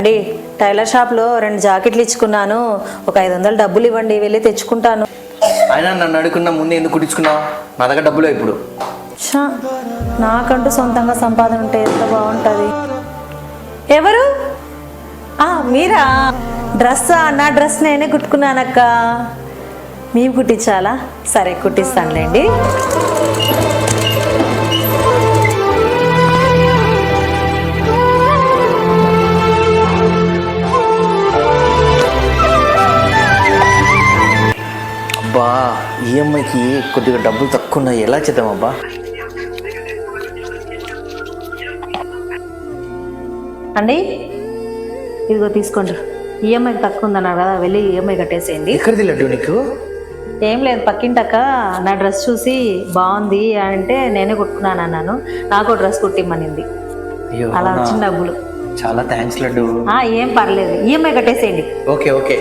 అండి టైలర్ షాప్లో రెండు జాకెట్లు ఇచ్చుకున్నాను. ఒక ఐదు వందలు డబ్బులు ఇవ్వండి వెళ్ళి తెచ్చుకుంటాను. అయినా నన్ను అడుగుకున్నా ముందే ఎందుకు కుట్టించుకున్నావు? నా దగ్గర డబ్బులు ఇప్పుడు. ఛా, నాకంటూ సొంతంగా సంపాదన ఉంటే ఎంత బాగుంటుంది? ఎవరు? ఆ, మీరా? డ్రెస్సా? నా డ్రెస్ నేనే కుట్టుకున్నానక్క. మీరు కుట్టించాలా? సరే కుట్టిస్తానులేండి. అబ్బా ఈఎంఐకి కొద్దిగా డబ్బులు తక్కువ ఉన్నాయి ఎలా చేద్దాం అబ్బా? అండి ఇదిగో తీసుకోండి. ఈఎంఐ తక్కువ ఉందన్నారు కదా వెళ్ళి ఈఎంఐ కట్టేసేయండి. ఎక్కడిది లడ్డు నీకు? ఏం లేదు పక్కింటక్క నా డ్రెస్ చూసి బాగుంది అంటే నేనే కుట్టుకున్నాను అన్నాను. నాకు డ్రెస్ కుట్టిమ్మనింది. అలా? వచ్చిన డబ్బులు. చాలా థ్యాంక్స్ లడ్డు. ఏం పర్లేదు. ఈఎంఐ కట్టేసేయండి. Okay okay.